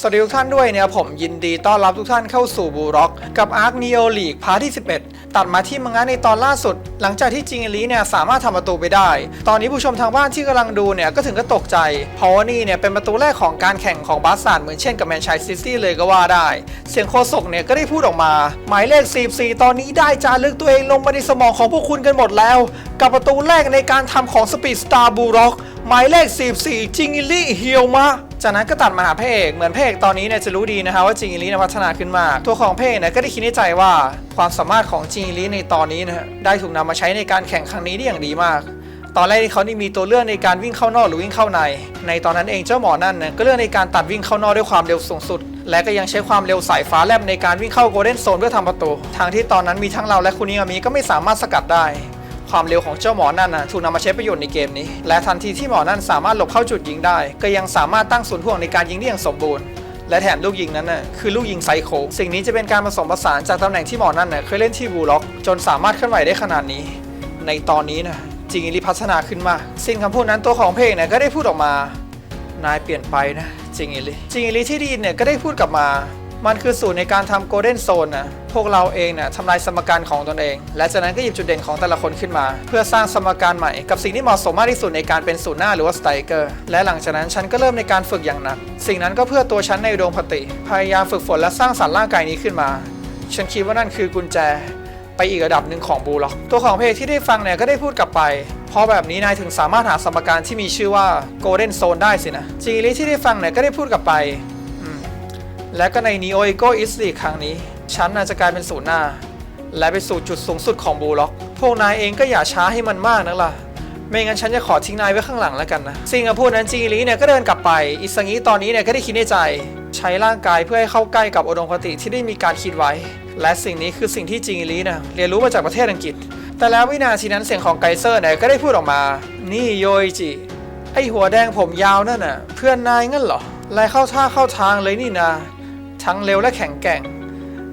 สวัสดีทุกท่านด้วยเนี่ยผมยินดีต้อนรับทุกท่านเข้าสู่บูร็อกกับอาร์คเนโอลีกพาร์ทที่ 11 ตัดมาที่มังงะในตอนล่าสุด หลังจากที่จิงลีเนี่ยสามารถทำประตูไปได้ ตอนนี้ผู้ชมทางบ้านที่กำลังดูเนี่ยก็ถึงก็ตกใจ เพราะว่านี่เนี่ยเป็นประตูแรกของการแข่งของบาสซาร์เหมือนเช่นกับแมนชัยซิตี้เลยก็ว่าได้ เสียงโคศกเนี่ยก็ได้พูดออกมา หมายเลข 44 ตอนนี้ได้จารึกตัวเองลงมาในสมองของพวกคุณกันหมดแล้ว กับประตูแรกในการทำของสปีดสตาร์บูร็อกหมายเลข 44จิงิลี่เฮียวมะ จากนั้นก็ตัดมาหาพระเอกเหมือนพระเอกตอนนี้เนี่ยจะรู้ดีนะฮะว่าจิงอิลี่เนี่ยพัฒนาขึ้นมาก ตัวของพระเอกเนี่ยก็ได้คิดในใจว่าความสามารถของจิงอิลีในตอนนี้นะฮะได้ถูกนำมาใช้ในการแข่งครั้งนี้ได้อย่างดีมากตอนแรกที่เขานี่มีตัวเลือกในการวิ่งเข้านอกหรือวิ่งเข้าใน ในตอนนั้นเองเจ้าหมอนั่นเนี่ยก็เลือกในการตัดวิ่งเข้านอกด้วยความเร็วสูงสุด และก็ยังใช้ความเร็วสายฟ้าแลบในการวิ่งเข้าโกลเด้นโซนเพื่อทำประตู ทางที่ตอนนั้นมีทั้งเราและคุณนิอามีก็ไม่สามารถสกัดได้ ความเร็วของเจ้าหมอนั่นนะถูกนำมาใช้ประโยชน์ในเกมนี้ และทันทีที่หมอนั่นสามารถหลบเข้าจุดยิงได้ ก็ยังสามารถตั้งศูนย์ห่วงในการยิงได้อย่างสมบูรณ์และแถมลูกยิงนั้นน่ะคือลูกยิงไซโคสิ่งนี้จะเป็นการผสมผสานจากตำแหน่งที่หมอนั่นน่ะเคยเล่นที่บูล็อก จนสามารถเคลื่อนไหวได้ขนาดนี้ ในตอนนี้นะจริงอิลิพัฒนาขึ้นมา สิ้นคำพูดนั้นตัวของเพลงเนี่ยก็ได้พูดออกมา นายเปลี่ยนไปนะจริงอิลิจริงอิลิที่ได้ยินเนี่ยก็ได้พูดกลับมา มันคือสูตรในการทำโกลเด้นโซนนะพวกเราเองนะทำลายสมการของตนเอง และจากนั้นก็หยิบจุดเด่นของแต่ละคนขึ้นมา เพื่อสร้างสมการใหม่กับสิ่งที่เหมาะสมมากที่สุดในการเป็นศูนย์หน้าหรือว่าสไตรเกอร์และหลังจากนั้นฉันก็เริ่มในการฝึกอย่างหนัก สิ่งนั้นก็เพื่อตัวฉันในดวงพติ พยายามฝึกฝนและสร้างสรรค์ร่างกายนี้ขึ้นมา ฉันคิดว่านั่นคือกุญแจ ไปอีกระดับหนึ่งของบูล็อก ตัวของเพลงที่ได้ฟังเนี่ยก็ได้พูดกลับไปเพราะแบบนี้นายถึงสามารถหาสมการที่มีชื่อว่า Golden Zone ได้สินะจีริที่ได้ฟังเนี่ยก็ได้พูดกลับไป และก็ใน Neo Ego East League ครั้งนี้ ฉันน่าจะกลายเป็นศูนย์หน้า และไปสู่จุดสูงสุดของบูล็อก พวกนายเองก็อย่าช้าให้มันมากนักล่ะ ไม่งั้นฉันจะขอทิ้งนายไว้ข้างหลังแล้วกันนะสิ่งที่พูดนั้นจีรีเนี่ยก็เดินกลับไป อิสังิตอนนี้เนี่ยก็ได้คิดในใจ ใช้ร่างกายเพื่อให้เข้าใกล้กับอุดมคติที่ได้มีการคิดไว้ และสิ่งนี้คือสิ่งที่จีรีนะเรียนรู้มาจากประเทศอังกฤษ แต่แล้ววินาทีนั้นเสียงของไกเซอร์เนี่ยก็ได้พูดออกมา นี่โยอิจิ ไอหัวแดงผมยาวนั่นน่ะ เพื่อนนายงั้นเหรอไล่เข้าท่าเข้าทางเลยนี่นา ทั้งเร็วและแข็งแกร่ง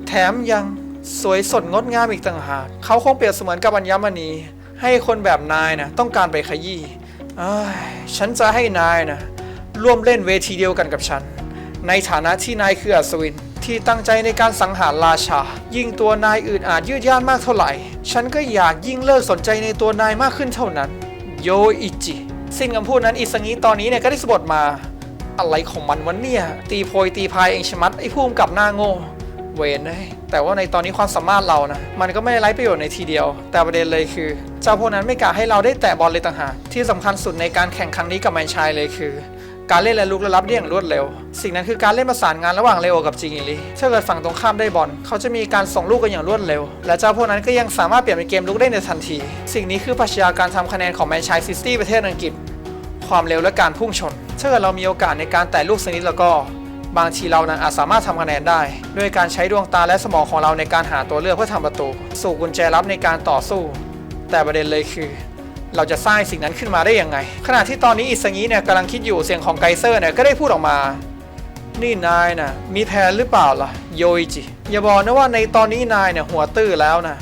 แถมยังสวยสดงดงามอีกต่างหาก เขาคงเปรียบเสมือนกับอัญมณี ให้คนแบบนายนะต้องการไปขยี้อ้ยฉันจะให้นายนะร่วมเล่นเวทีเดียวกันกับฉัน ในฐานะที่นายคืออัศวินที่ตั้งใจในการสังหารราชา ยิ่งตัวนายอื่นอาจยืดย่านมากเท่าไหร่ ฉันก็อยากยิ่งเลิกสนใจในตัวนายมากขึ้นเท่านั้น โยอิจิ สิ้นคำพูดนั้นอิสงิตอนนี้เนี่ยก็ได้สบดมา อะไรของมันวะเนี่ย ตีโพยตีพายเองชมัดไอ้พุ่มกับหน้าโง่เวนเลยแต่ว่าในตอนนี้ความสามารถเรานะ มันก็ไม่ได้ไร้ประโยชน์ในทีเดียว แต่ประเด็นเลยคือ เจ้าพวกนั้นไม่กล้าให้เราได้แตะบอลเลยต่างหากที่สำคัญสุดในการแข่งครั้งนี้กับแมนชายเลยคือ การเล่นและลุกและรับได้อย่างรวดเร็ว สิ่งนั้นคือการเล่นประสานงานระหว่างเลโอกับจิงอิลีถ้าเกิดฝั่งตรงข้ามได้บอลเขาจะมีการส่งลูกกันอย่างรวดเร็ว และเจ้าพวกนั้นก็ยังสามารถเปลี่ยนเป็นเกมลุกได้ในทันที สิ่งนี้คือปรัชญาการทำคะแนนของแมนชายซิตี้ประเทศอังกฤษ ความเร็วและการพุ่งชน ถ้าเกิดเรามีโอกาสในการแตะลูกสนิดแล้วก็ บางทีเรานั้นอาจสามารถทำคะแนนได้ ด้วยการใช้ดวงตาและสมองของเราในการหาตัวเลือกเพื่อทำประตู สู่กุญแจลับในการต่อสู้ แต่ประเด็นเลยคือเราจะสร้างสิ่งนั้นขึ้นมาได้ยังไง ขณะที่ตอนนี้อิสงิเนี่ยกำลังคิดอยู่เสียงของไกเซอร์เนี่ยก็ได้พูดออกมา นี่นายนะมีแผนหรือเปล่าล่ะโยอิจิ อย่าบอกนะว่าในตอนนี้นายเนี่ยหัวตื้อแล้วนะ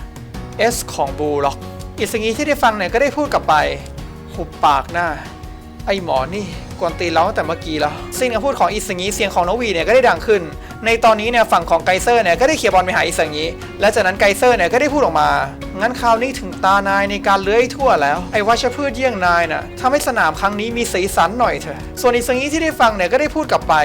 S ของบูล็อก อิสงิที่ได้ฟังเนี่ยก็ได้พูดกลับไป หุบปากหน้า ไอหมอนี่ วนตีนเราตั้งแต่เมื่อกี้แล้วสิ่งคำพูดของอิสังิเสียงของนวีเนี่ยก็ได้ดังขึ้น ในตอนนี้เนี่ยฝั่งของไกเซอร์เนี่ยก็ได้เขี่ยบอลไปหาอิสังิและจากนั้นไกเซอร์เนี่ยก็ได้พูดออกมา งั้นคราวนี้ถึงตานายในการเลื้อยทั่วแล้ว ไอ้วัชพืชเยี่ยงนายน่ะทำให้สนามครั้งนี้มีสีสันหน่อยเถอะ ส่วนอิสังิที่ได้ฟังเนี่ยก็ได้พูดกลับไป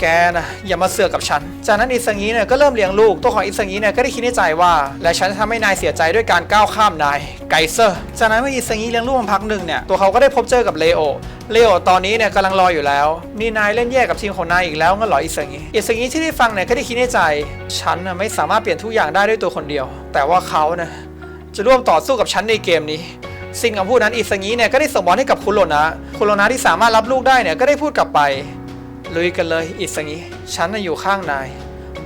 แกนะอย่ามาเสือกกับฉัน จากนั้นอิสงีเนี่ยก็เริ่มเลี้ยงลูกตัวของอิสงีเนี่ยก็ได้คิดในใจว่า และฉันจะทำให้นายเสียใจด้วยการก้าวข้ามนายไกเซอร์จากนั้นเมื่ออิสงีเลี้ยงลูกมาพักหนึ่งเนี่ยตัวเขาก็ได้พบเจอกับเลโอเลโอตอนนี้เนี่ยกำลังรออยู่แล้ว นี่นายเล่นแย่กับทีมของนายอีกแล้วงั้นเหรออิสงีอิสงีที่ได้ฟังเนี่ยก็ได้คิดในใจ ฉันน่ะไม่สามารถเปลี่ยนทุกอย่างได้ด้วยตัวคนเดียว แต่ว่าเขานะจะร่วมต่อสู้กับฉันในเกมนี้สิ่งคำพูดนั้นอิสงีเนี่ยก็ได้ส่งบอลให้กับคุโรนะคุโรนะที่สามารถรับลูกได้เนี่ยก็ได้พูดกลับไป ลุยกันเลยอิสงีฉันน่ะอยู่ข้างนาย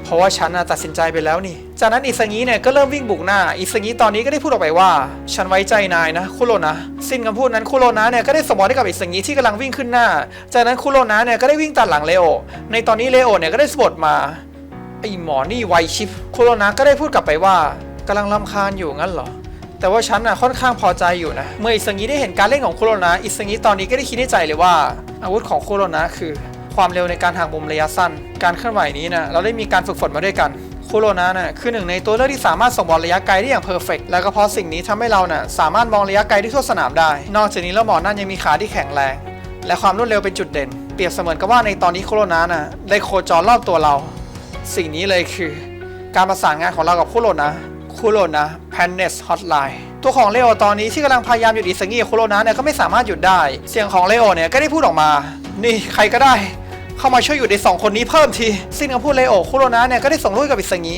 เพราะว่าฉันน่ะตัดสินใจไปแล้วนี่ จากนั้นอิสงีเนี่ยก็เริ่มวิ่งบุกหน้า อิสงีตอนนี้ก็ได้พูดออกไปว่า ฉันไว้ใจนายนะ คุโรนะ สิ้นคำพูดนั้นคุโรนะเนี่ยก็ได้สมอให้กับอิสงีที่กำลังวิ่งขึ้นหน้า จากนั้นคุโรนะเนี่ยก็ได้วิ่งตัดหลังเลโอ ในตอนนี้เลโอเนี่ยก็ได้สบดมาไอหมอนี่ไวชิปคุโรนะก็ได้พูดกลับไปว่ากำลังลำคาญอยู่งั้นเหรอแต่ว่าฉันน่ะค่อนข้างพอใจอยู่นะ เมื่ออิสงิได้เห็นการเล่นของคุโรนะอิสงิตอนนี้ก็ได้คิดในใจเลยว่า อาวุธของคุโรนะคือ ความเร็วในการหักมุมระยะสั้น การเคลื่อนไหวนี้นะเราได้มีการฝึกฝนมาด้วยกันคูโรนะน่ะคือหนึ่งในตัวเลือกที่สามารถส่งบอลระยะไกลได้อย่างเพอร์เฟกและก็เพราะสิ่งนี้ทำให้เราน่ะสามารถมองระยะไกลได้ทั่วสนามได้ นอกจากนี้แล้วหมอนั่นยังมีขาที่แข็งแรง และความรวดเร็วเป็นจุดเด่น เปรียบเสมือนกับว่าในตอนนี้คูโรนะน่ะได้โคจรรอบตัวเรา สิ่งนี้เลยคือ การประสานงานของเรากับคูโรนะคูโรนะแพนเนสฮอตไลน์ตัวของเลโอตอนนี้ที่กำลังพยายามหยุดอิสงิคูโรนะเนี่ยก็ไม่สามารถหยุดได้ เสียงของเลโอเนี่ยก็ได้พูดออกมา นี่ใครก็ได้ เข้ามาช่วยอยู่ในสองคนนี้เพิ่มทีสิ้นคำพูดเลโอคุโรนะเนี่ยก็ได้ส่งลูกกับอิสงิ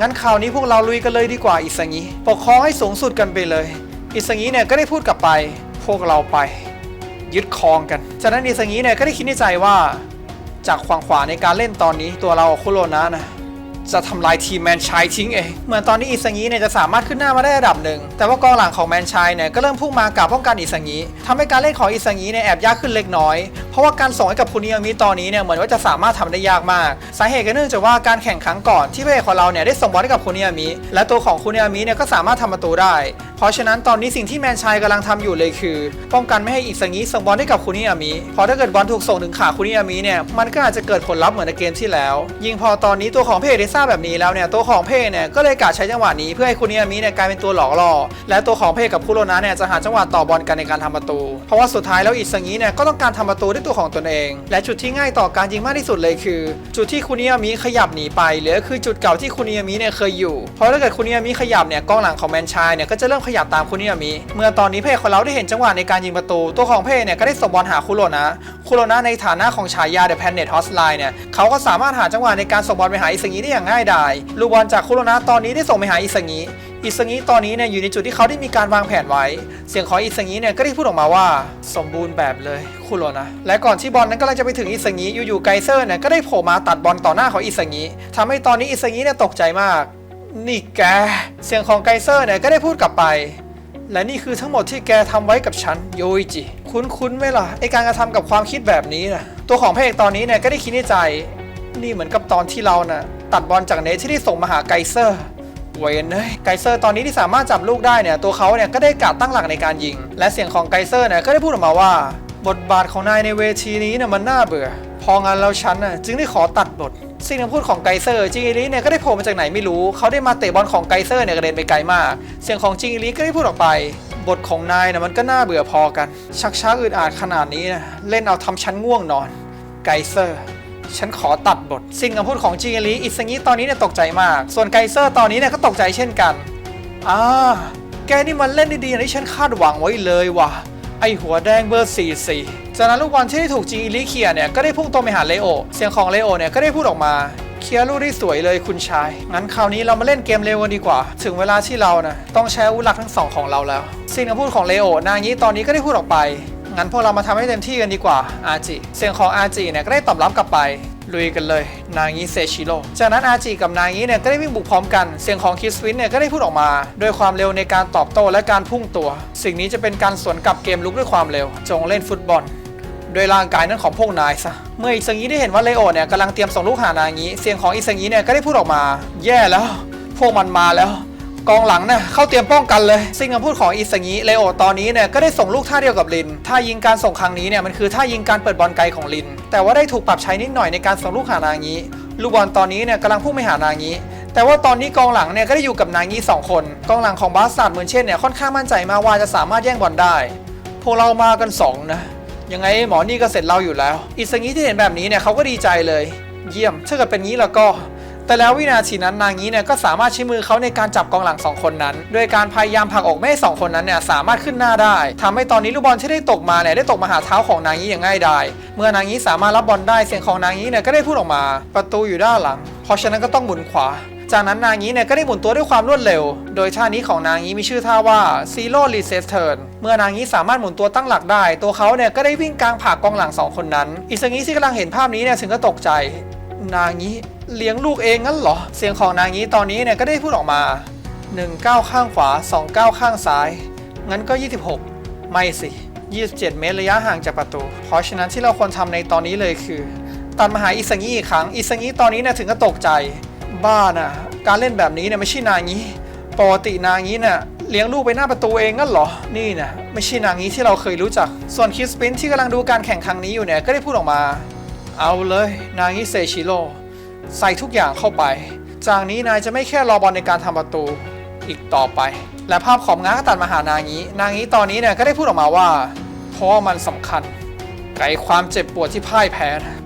งั้นคราวนี้พวกเราลุยกันเลยดีกว่าอิสงิปกครองให้สูงสุดกันไปเลย อิสงิเนี่ยก็ได้พูดกลับไป พวกเราไป ยึดครองกัน จากนั้นอิสงิเนี่ยก็ได้คิดในใจว่า จากขวางขวาในการเล่นตอนนี้ตัวเราคุโรนะนะ จะทำลายทีมแมนชายทิ้งเองเหมือนตอนนี้อิสังีเนี่ยจะสามารถขึ้นหน้ามาได้ระดับหนึ่ง แต่ว่ากองหลังของแมนชายเนี่ยก็เริ่มพุ่งมากาป้องกันอิสังีทำให้การเล่นของอิสังีเนี่ยแอบยากขึ้นเล็กน้อย เพราะว่าการส่งให้กับคุนิยามิตอนนี้เนี่ยเหมือนว่าจะสามารถทำได้ยากมาก สาเหตุก็เนื่องจากว่าการแข่งครั้งก่อนที่พระเอกของเราเนี่ยได้ส่งบอลให้กับคุนิยามิและตัวของคุนิยามิเนี่ยก็สามารถทำประตูได้ เพราะฉะนั้นตอนนี้สิ่งที่แมนชายกำลังทำอยู่เลยคือ ป้องกันไม่ให้อิสังีส่งบอลให้กับคุนิยามิเพราะถ้าเกิดบอลถูกส่งถึงขาคุนิยามิเนี่ยมันก็อาจจะเกิดผลลัพธ์เหมือนในเกมที่แล้ว ยิ่งพอตอนนี้ตัวของเพเด้ทราบแบบนี้แล้วเนี่ยตัวของเพเอกเนี่ยก็เลยกะใช้จังหวะนี้เพื่อให้คุนิยามิเนี่ยกลายเป็นตัวหลอกล่อและตัวของเพเอกกับคุโรนะเนี่ยจะหาจังหวะต่อบอลกันในการทำประตู เพราะว่าสุดท้ายแล้วอิสังีเนี่ยก็ต้องการทำประตูด้วยตัวของตนเอง และจุดที่ง่ายต่อการยิงมากที่สุดเลยคือ จุดที่คุนิยามิขยับหนีไปเหลือคือจุดเก่าที่คุนิยามิเนี่ยเคยอยู่เพราะถ้าเกิดคุนิยามิขยับเนี่ยกองหลังของแมนชายเนี่ยก็จะเริ่มขยับตามคุนิยามิเมื่อตอนนี้เพเอกของเราได้เห็นจังหวะในการยิงประตู ตัวของเพเอกเนี่ยก็ได้ส่งบอลหาคุโรนะคุโรนะในฐานะของฉายา The Planet Hotline เนี่ยเขาก็สามารถหาจังหวะในการส่งบอลไปหาอิสงิได้อย่างง่ายดายลูกบอลจากคุโรนะตอนนี้ได้ส่งไปหาอิสงิอิสงิตอนนี้เนี่ยอยู่ในจุดที่เขาได้มีการวางแผนไว้ เสียงของอิสงิเนี่ยก็ได้พูดออกมาว่า สมบูรณ์แบบเลยคุโรนะและก่อนที่บอลนั้นกำลังจะไปถึงอิสงิอยู่ๆไกเซอร์เนี่ยก็ได้โผล่มาตัดบอลต่อหน้าของอิสงิทำให้ตอนนี้อิสงิเนี่ยตกใจมาก นี่แก เสียงของไกเซอร์เนี่ยก็ได้พูดกลับไปและนี่คือทั้งหมดที่แกทำไว้กับฉันโยอิจิ คุ้นๆไหมล่ะไอการกระทำกับความคิดแบบนี้นะตัวของพระเอกตอนนี้เนี่ยก็ได้คิดในใจ นี่เหมือนกับตอนที่เราน่ะ ตัดบอลจากเนทที่ได้ส่งมาหาไกเซอร์เวนเนยไกเซอร์ตอนนี้ที่สามารถจับลูกได้เนี่ยตัวเขาเนี่ยก็ได้กาดตั้งหลักในการยิง และเสียงของไกเซอร์เนี่ยก็ได้พูดออกมาว่า บทบาทของนายในเวทีนี้เนี่ยมันน่าเบื่อ พองั้นแล้วฉันน่ะจึงได้ขอตัดบทสิ่งคำพูดของไกเซอร์จิงอีลีเนี่ยก็ได้โผล่มาจากไหนไม่รู้ เขาได้มาเตะบอลของไกเซอร์เนี่ยกระเด็นไปไกลมาก เสียงของจิงอีลีก็ได้พูดออกไป บทของนายนะมันก็น่าเบื่อพอกัน ชักช้าอึดอัดขนาดนี้นะเล่นเอาทำฉันง่วงนอน ไกเซอร์ ฉันขอตัดบท สิ่งคำพูดของจิงอีลีอิสงิตอนนี้เนี่ยตกใจมาก ส่วนไกเซอร์ตอนนี้เนี่ยก็ตกใจเช่นกันอ่าแกนี่มันเล่นด้ดีอย่างที่ฉันคาดหวังไว้เลยว่ะไอหัวแดงเบอร์ 44 จากนั้นลูกบอลที่ถูกจีอีลิเคียเนี่ยก็ได้พุ่งตรงไปหาเลโอ เสียงของเลโอเนี่ยก็ได้พูดออกมาเคียรูได้สวยเลยคุณชาย งั้นคราวนี้เรามาเล่นเกมเร็วกันดีกว่า ถึงเวลาที่เรานะต้องใช้อาวุธหลักทั้งสองของเราแล้ว สิ่งคำพูดของเลโอนางนี้ตอนนี้ก็ได้พูดออกไป งั้นพวกเรามาทำให้เต็มที่กันดีกว่าอาจิเสียงของอาจิเนี่ยก็ได้ตอบรับกลับไปลุยกันเลย นางิเซชิโร่จากนั้นอาจิกับนางิเนี่ยก็ได้วิ่งบุกพร้อมกัน เสียงของคิสวินเนี่ยก็ได้พูดออกมา ด้วยความเร็วในการตอบโต้และการพุ่งตัว สิ่งนี้จะเป็นการสวนกลับเกมลุกด้วยความเร็ว จงเล่นฟุตบอลโดยร่างกายนั้นของพวกนายซะ เมื่ออิซังิได้เห็นว่าเลโอเนี่ยกำลังเตรียมส่งลูกหานางิเสียงของอิซังิเนี่ยก็ได้พูดออกมา แย่แล้ว พวกมันมาแล้ว กองหลังเนี่ยเข้าเตรียมป้องกันเลยสิ่งคำพูดของอิสงิเลโอตอนนี้เนี่ยก็ได้ส่งลูกท่าเดียวกับลินท่ายิงการส่งครั้งนี้เนี่ยมันคือท่ายิงการเปิดบอลไกลของลิน แต่ว่าได้ถูกปรับใช้นิดหน่อยในการส่งลูกหานางิลูกบอลตอนนี้เนี่ยกำลังพุ่งไปหานางิแต่ว่าตอนนี้กองหลังเนี่ยก็ได้อยู่กับนางิสองคน กองหลังของบาสซัดเหมือนเช่นเนี่ยค่อนข้างมั่นใจมากว่าจะสามารถแย่งบอลได้ พวกเรามากันสองนะยังไงหมอนี่ก็เสร็จเราอยู่แล้ว อิสงิที่เห็นแบบนี้เนี่ยเขาก็ดีใจเลย เยี่ยมถ้าเกิดเป็นงี้แล้วก็ แต่แล้ววินาทีนั้นนางนี้เนี่ยก็สามารถใช้มือเขาในการจับกองหลังสองคนนั้น โดยการพยายามผลักออกไม่ให้สองคนนั้นเนี่ยสามารถขึ้นหน้าได้ทำให้ตอนนี้ลูกบอลที่ได้ตกมาเนี่ยได้ตกมาหาเท้าของนางนี้อย่างง่ายดายเมื่อนางนี้สามารถรับบอลได้เสียงของนางนี้เนี่ยก็ได้พูดออกมา ประตูอยู่ด้านหลัง เพราะฉะนั้นก็ต้องหมุนขวาจากนั้นนางนี้เนี่ยก็ได้หมุนตัวด้วยความรวดเร็ว โดยท่านี้ของนางนี้มีชื่อท่าว่า Zero Reset Turn เมื่อนางนี้สามารถหมุนตัวตั้งหลักได้ ตัวเขาเนี่ยก็ได้วิ่งกลางผ่ากองหลังสองคนนั้น อิสงิที่กำลังเห็นภาพนี้เนี่ยถึงก็ตกใจ นางนี้ เลี้ยงลูกเองงั้นเหรอ เสียงของนางนี้ตอนนี้เนี่ยก็ได้พูดออกมา1ก้าวข้างขวา2ก้าวข้างซ้าย งั้นก็ 26 ไม่สิ 27 เมตรระยะห่างจากประตู เพราะฉะนั้นที่เราควรทำในตอนนี้เลยคือตัดมาหาอิสงิอีกครั้ง อิสงิตอนนี้เนี่ยถึงก็ตกใจ บ้าน่ะ การเล่นแบบนี้เนี่ยไม่ใช่นางี้ปกตินางี้น่ะเลี้ยงลูกไปหน้าประตูเองงั้นเหรอ นี่นะไม่ใช่นางี้ที่เราเคยรู้จัก ส่วนคิสปินที่กำลังดูการแข่งครั้งนี้อยู่เนี่ยก็ได้พูดออกมา เอาเลย นางิเซชิโร่ ใส่ทุกอย่างเข้าไป จากนี้นายจะไม่แค่รอบอลในการทำประตูอีกต่อไป และภาพของง้าก็ตัดมาหานางินางิตอนนี้เนี่ยก็ได้พูดออกมาว่าเพราะว่ามันสำคัญไกลความเจ็บปวดที่พ่ายแพ้นะ